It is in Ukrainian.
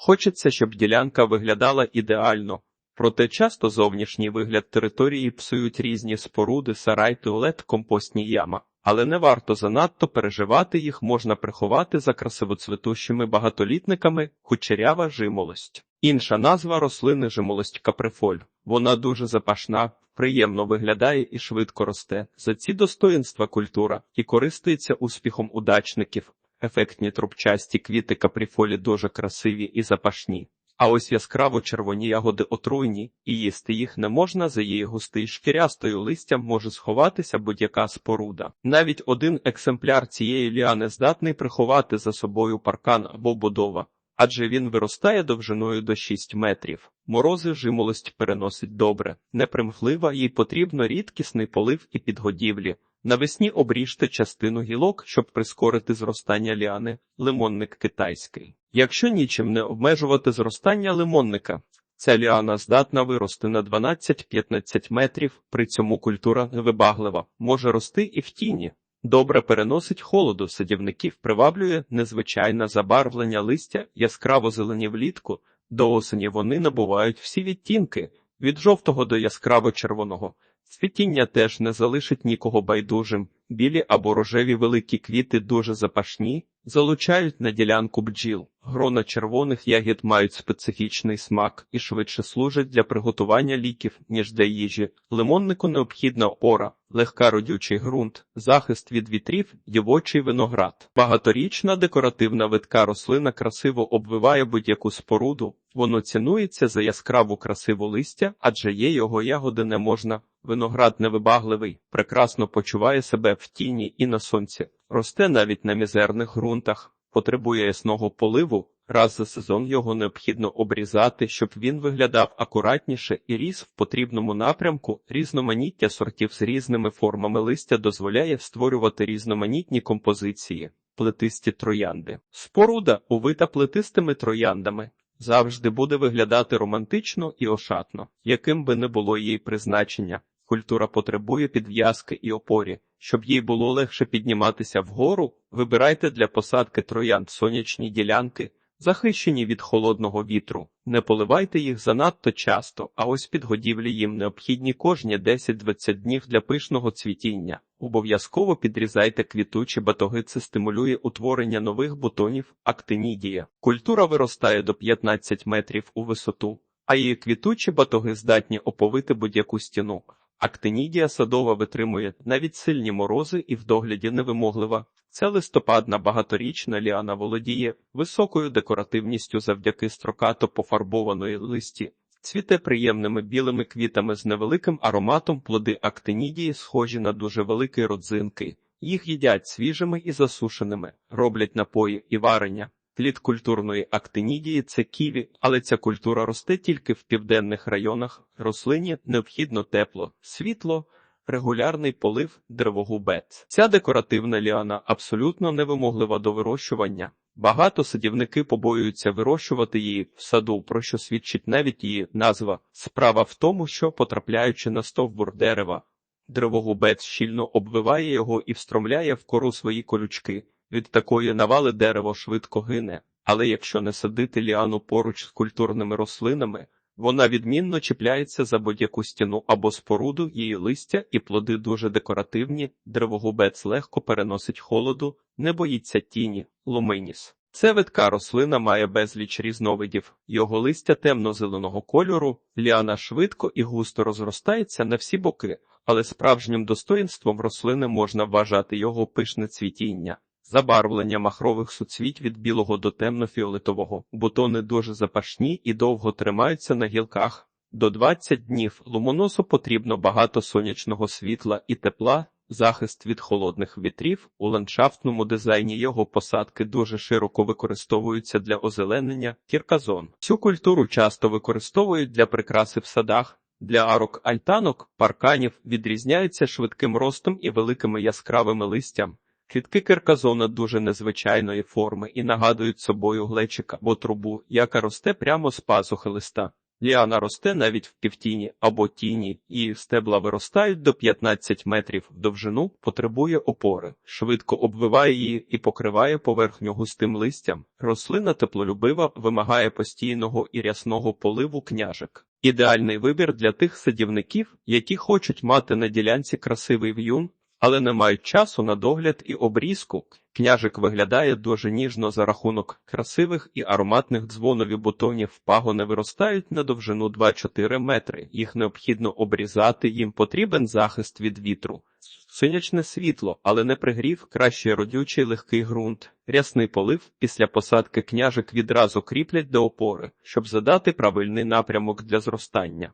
Хочеться, щоб ділянка виглядала ідеально. Проте часто зовнішній вигляд території псують різні споруди, сарай, туалет, компостні яма. Але не варто занадто переживати їх можна приховати за красивоцвітущими багатолітниками кучерява жимолость. Інша назва рослини жимолость каприфоль. Вона дуже запашна, приємно виглядає і швидко росте. За ці достоїнства культура і користується успіхом удачників. Ефектні трубчасті квіти каприфолі дуже красиві і запашні. А ось яскраво червоні ягоди отруйні, і їсти їх не можна, за її густий шкірястою листям може сховатися будь-яка споруда. Навіть один екземпляр цієї ліани здатний приховати за собою паркан або будова, адже він виростає довжиною до 6 метрів. Морози жимолость переносить добре, непримхлива, їй потрібно рідкісний полив і підгодівлі. Навесні обріжте частину гілок, щоб прискорити зростання ліани, лимонник китайський. Якщо нічим не обмежувати зростання лимонника, ця ліана здатна вирости на 12-15 метрів, при цьому культура невибаглива, може рости і в тіні. Добре переносить холоду садівників, приваблює незвичайне забарвлення листя, яскраво зелені влітку, до осені вони набувають всі відтінки, від жовтого до яскраво червоного. Цвітіння теж не залишить нікого байдужим. Білі або рожеві великі квіти дуже запашні, залучають на ділянку бджіл. Грона червоних ягід мають специфічний смак і швидше служать для приготування ліків, ніж для їжі. Лимоннику необхідна опора, легка родючий ґрунт, захист від вітрів, дівочий виноград. Багаторічна декоративна витка рослина красиво обвиває будь-яку споруду. Воно цінується за яскраву красиву листя, адже є його ягоди не можна. Виноград невибагливий, прекрасно почуває себе в тіні і на сонці, росте навіть на мізерних ґрунтах, потребує ясного поливу. Раз за сезон його необхідно обрізати, щоб він виглядав акуратніше і ріс в потрібному напрямку. Різноманіття сортів з різними формами листя дозволяє створювати різноманітні композиції, плетисті троянди. Споруда, увита плетистими трояндами, завжди буде виглядати романтично і ошатно, яким би не було її призначення. Культура потребує підв'язки і опорі. Щоб їй було легше підніматися вгору, вибирайте для посадки троянд сонячні ділянки, захищені від холодного вітру. Не поливайте їх занадто часто, а ось підгодівлі їм необхідні кожні 10-20 днів для пишного цвітіння. Обов'язково підрізайте квітучі батоги, це стимулює утворення нових бутонів, актинідія. Культура виростає до 15 метрів у висоту, а її квітучі батоги здатні оповити будь-яку стіну. Актинідія садова витримує навіть сильні морози і в догляді невимоглива. Ця листопадна багаторічна ліана володіє високою декоративністю завдяки строкато пофарбованої листі. Цвіте приємними білими квітами з невеликим ароматом плоди актинідії схожі на дуже великі родзинки. Їх їдять свіжими і засушеними, роблять напої і варення. Плід культурної актинідії це ківі, але ця культура росте тільки в південних районах. Рослині необхідно тепло, світло, регулярний полив, деревогубець. Ця декоративна ліана абсолютно невимоглива до вирощування. Багато садівники побоюються вирощувати її в саду, про що свідчить навіть її назва. Справа в тому, що, потрапляючи на стовбур дерева, деревогубець щільно обвиває його і встромляє в кору свої колючки. Від такої навали дерево швидко гине, але якщо не садити ліану поруч з культурними рослинами, вона відмінно чіпляється за будь-яку стіну або споруду, її листя і плоди дуже декоративні, деревогубець легко переносить холоду, не боїться тіні, луминіс. Це видка рослина має безліч різновидів, його листя темно-зеленого кольору, ліана швидко і густо розростається на всі боки, але справжнім достоїнством рослини можна вважати його пишне цвітіння. Забарвлення махрових суцвіть від білого до темно-фіолетового. Бутони дуже запашні і довго тримаються на гілках. До 20 днів лумоносу потрібно багато сонячного світла і тепла, захист від холодних вітрів. У ландшафтному дизайні його посадки дуже широко використовуються для озеленення кірказон. Цю культуру часто використовують для прикраси в садах. Для арок альтанок, парканів відрізняються швидким ростом і великими яскравими листям. Квітки кирказона дуже незвичайної форми і нагадують собою глечик або трубу, яка росте прямо з пазухи листа. Ліана росте навіть в півтіні або тіні, і стебла виростають до 15 метрів в довжину, потребує опори, швидко обвиває її і покриває поверхню густим листям. Рослина теплолюбива, вимагає постійного і рясного поливу княжик. Ідеальний вибір для тих садівників, які хочуть мати на ділянці красивий в'юн, але не мають часу на догляд і обрізку. Княжик виглядає дуже ніжно за рахунок красивих і ароматних дзвонові бутонів. Пагони виростають на довжину 2-4 метри. Їх необхідно обрізати, їм потрібен захист від вітру. Сонячне світло, але не пригрів, краще родючий легкий ґрунт. Рясний полив після посадки княжик відразу кріплять до опори, щоб задати правильний напрямок для зростання.